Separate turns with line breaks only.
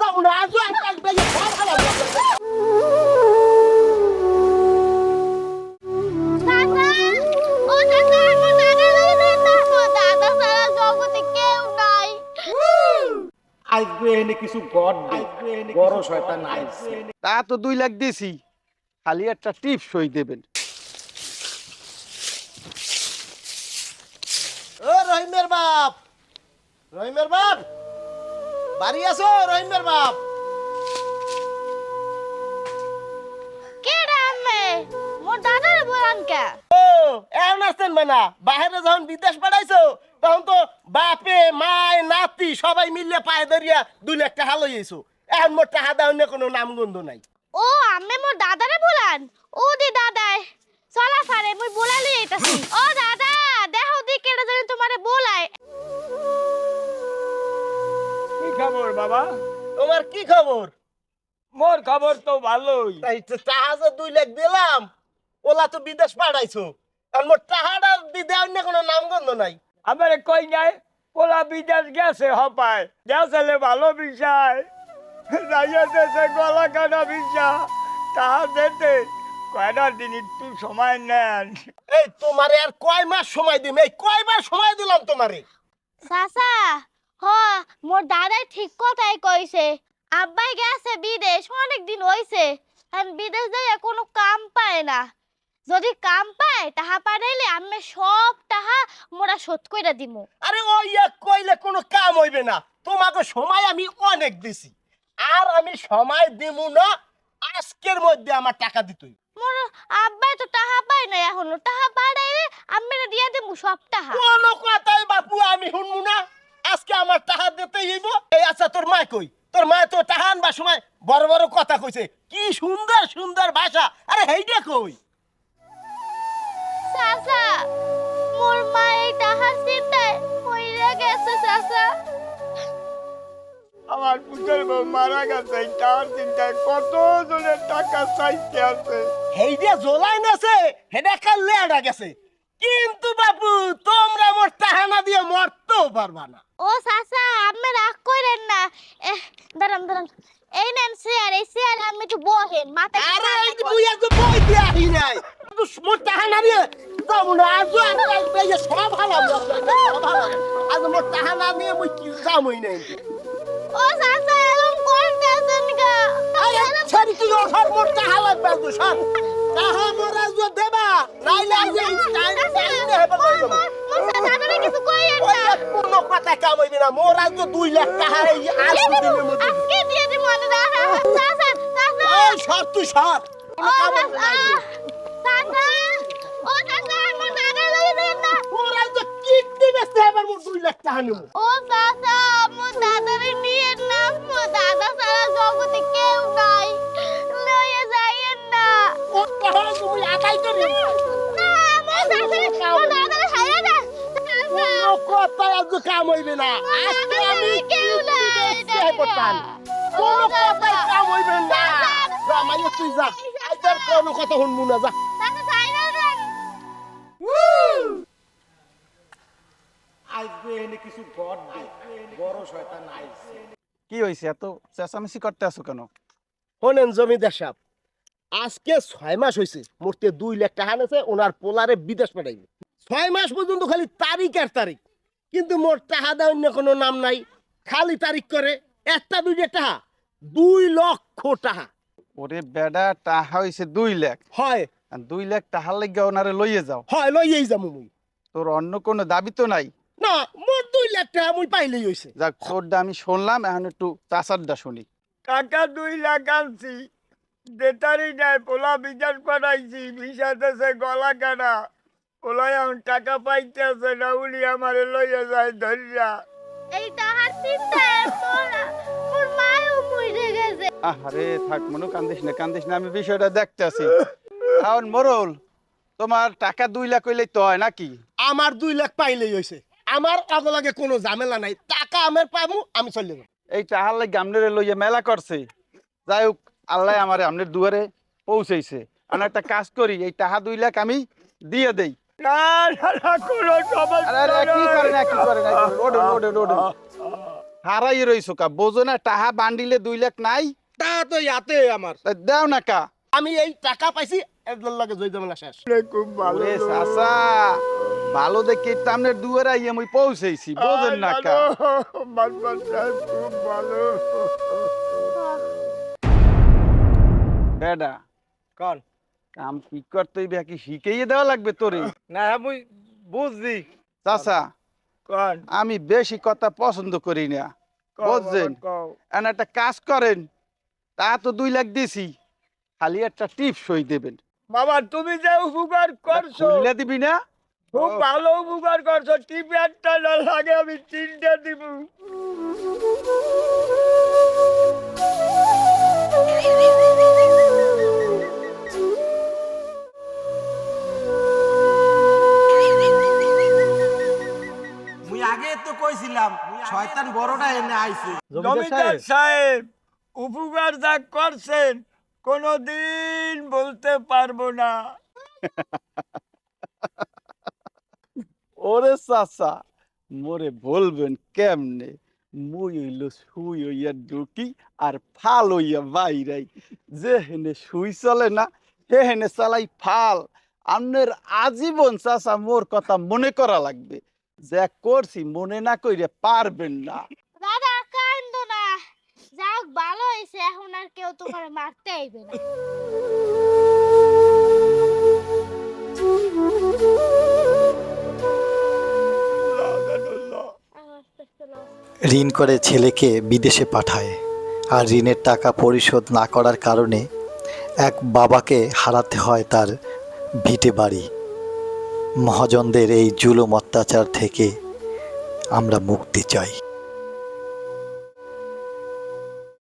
তোমরা এনে কিছু গড বড় শয়তান আইছে।
তা তো দুই লাখ দিয়েছি খালি একটা টিপ সই দেবেন।
ও রহিমের বাপ রহিমের বাপ। বাড়ি আছো রহিমের বাপ?
কে মোর দাদারে বলান কে
ও এমন আসছেন বাইরে যখন বিদেশ পাঠাইছো তখন তো বাপে মায় নাতি সবাই মিলে পায়ে ধরিয়া দুই লাখ টাকা লইয়েছো এখন মোর টাকা দেওয়ার কোনো নামগন্ধ নাই।
ও আম্মে মোর দাদারে বলান? ও দি দাদাই চলা ফারে মুই বলালি এইতাছি
খবর? মোর খবর তো ভালোই।
তাই তো টাকা যে দুই লাখ দিলাম। ওলা তো বিদেশ পাঠাইছো। আর মোর টাকাটা দি দেওয়ার নিয়ে কোনো নামগন্ধ নাই।
আমার কই নাই? ওলা বিদেশ গেছে হপায়। গেছে ভালো বিষয়। যাইয়া দেশে গলা কাটা বিষা তাহা যেতে কয়টা দিন একটু সময় নেন।
এই তোমারে আর কয় মাস সময় দিম? এই কয় মাস সময় দিলাম তোমারে?
চাচা হ মোর দাদাই ঠিক কথাই কইছে। আব্বাই গেছে বিদেশ অনেক দিন হইছে। এখন বিদেশ যাইয়া কোনো কাম পায় না। যদি কাম পায় তাহা পাঠাইলে আমি সব টাহা মোরা শোধ কইরা দিমু।
আরে ওই এক কইলে কোনো কাম হইবে না। তোমাকে সময় আমি অনেক দিছি। আর আমি সময় দিমু না আজকের মধ্যে আমার টাকা দিতই
মোর আব্বাই তো টাহা পায় না এখনও। টাহা পাঠাইলে আমি দিয়া দিমু সব টাহা।
কোনো কথাই বাপু আমি শুনব না। আজকে আমার টাকা দিতে হইব। এই আচ্ছা তোর মা কই? তোর মা তো টাকা আনবার সময় বড় বড় কথা কইছে। কি সুন্দর সুন্দর ভাষা। আরে হেইটা কই?
চাচা মোর মা এই টাহার চিন্তায় মইরা গেছে চাচা।
আমার পুজোর বউ মারা গেছে তার চিন্তায় কত জনের টাকা চাইতে আছে?
হেইটা জোলাই নাছে হেডা কাল লেডা গেছে। কিন্তু বাপু তোমরা মোর টাহানা দিয়ে মরতেও পারবা না
ও চাচা আপনি রাগ করেন না এহ, দাঁড়ান দাঁড়ান এই নেন চেয়ার এই চেয়ার আমি একটু বহেন মাথা
আরে এই যে বুইয়া তো বই দিয়ে আহি নাই তো মোর টাকা না দিয়ে আজও একটা বেজে সব হারাম সব হারাম আজ মোর টাকা না দিয়ে মুই কি যামই নাই।
ও চাচা এরকম করতেছেন গা।
আরে ছাড়ি তুই ওখান মোর টাকা লাগবে তো সব টাকা মোর আজ দেবা নাইলে আজ এই টাইম টাইম হেবা
মোর চাচা কিছু কইেন না।
এক কথা কাম হইবে না মোর আজ দুই লাখ টাকা এই আজ দিনের মধ্যে।
আজকে দিয়ে দিই মনে দাঁড়া চাচা চাচা।
এই সর তুই সর। কোনো কাম না আজকে।
ও চাচা আমার না।
কিডনি বেচতে মোর লাখ টাকা নেব
ও চাচা মোর দাদারে নিয়ে না। মোর দাদা সারা জগতে কেউ নাই। লইয়ে যাইয়েন না।
ও টাকা তুমি আদায় করি
না মোর দাদারে মোর দাদারে হাইয়া না
কথা আজ কাম হইবে না। আজকে আমি
কেউ নাই
কোনো কথা কাম হইবে না। যা তুই যা। আজ কোনো কথা শুনব না যা। আজকে এনে কিছু গড বড় শয়তান আইছে।
কি হয়েছে এত চেঁচামেচি করতে আছো কেন?
শোনেন জমিদার সাহেব আজকে ছয় মাস হয়েছে মূর্তি দুই লাখ টাকা নেছে ওনার পোলারে বিদেশ পাঠাইবে। ছয় মাস পর্যন্ত খালি তারিখ আর তারিখ কিন্তু মোর টাকা দেওয়ার নিয়ে কোনো নাম নাই। খালি তারিখ করে একটা দুইটা টাকা দুই লক্ষ টাকা।
ওরে বেডা টাহা হয়েছে দুই লাখ।
হয়।
আর দুই লাখ টাহার লাগে ওনারে লইয়ে যাও।
হয় লইয়েই যাব মুই।
তোর অন্য কোনো দাবি তো নাই?
না মোর দুই লাখ টাকা মুই পাইলেই হয়েছে
যাক তোরটা আমি শুনলাম এখন একটু চাষারটা শুনি।
টাকা দুই লাখ আনছি। দেতারি নাই পোলা বিদেশ পাঠাইছি দেশে গলা কাটা। পোলাই এখন টাকা পাইতে আছে না উনি আমারে লইয়া যায় ধরিয়া।
এই তাহার মোর মরে গেছে।
আরে থাক মনু কান্দিস না কান্দিস না আমি বিষয়টা দেখতে আছি এখন মরল তোমার টাকা দুই লাখ হইলেই তো হয় নাকি?
আমার দুই লাখ পাইলেই হয়েছে আমার অগলাগে কোনো ঝামেলা নাই। টাকা আমার পাবো আমি চলে যাব।
এই টাহার লাগে আমনের লইয়া মেলা করছে। যাই হোক আল্লাহ আমার আমনের দুয়ারে পৌঁছেছে আমি একটা কাজ করি এই টাহা দুই লাখ আমি দিয়ে দেই।
না না না কোনো
আরে আরে কি করে না কি করে না হারাই রইছো কা বোঝো না টাহা বান্ডিলে দুই লাখ নাই।
তা তো ইয়াতে আমার।
দাও না কা।
আমি এই টাকা পাইছি এর লাগে জয় জমেলা শেষ
খুব ভালো
চাচা ভালো দেখে আপনার দুয়ারে আইয়া আমি পৌঁছেছি বোঝেন না কা।
মারবার সাহেব খুব ভালো।
বেডা
কন
কাম কি করতে হইবে কি শিখাইয়ে দেওয়া লাগবে তোরে?
না আমি বুঝছি।
চাচা
কন
আমি বেশি কথা পছন্দ করি না বুঝছেন? এখন একটা কাজ করেন তা তো দুই লাখ দিছি খালি একটা টিপস সই দেবেন।
বাবা তুমি যে উপকার করছ।
খুললে দিবি না?
খুব ভালো উপকার করছ টিপে একটা না লাগে আমি তিনটে দিব।
আগে তো কইছিলাম শয়তান বড়টা এনে আইছে।
জমিদার সাহেব উপকার যা করছেন কোনোদিন বলতে পারব না।
ওরে চাচা, মোরে বলবেন কেমনে? মুই হইল শুই হইয়া ঢুকি আর ফাল হইয়া বাইরাই। যে হেনে শুই চলে না হে হেনে চালাই ফাল। আপনার আজীবন চাচা মোর কথা মনে করা লাগবে। যা করছি মনে না কইরে পারবেন না।
দাদা, কান্দো না। যাক, ভালো হয়েছে এখন আর কেউ তোমার মারতে আইবে না।
ঋণ করে ছেলেকে বিদেশে পাঠায় আর ঋণের টাকা পরিশোধ না করার কারণে এক বাবাকে হারাতে হয় তার ভিটে বাড়ি। মহাজনদের এই জুলুম অত্যাচার থেকে আমরা মুক্তি চাই।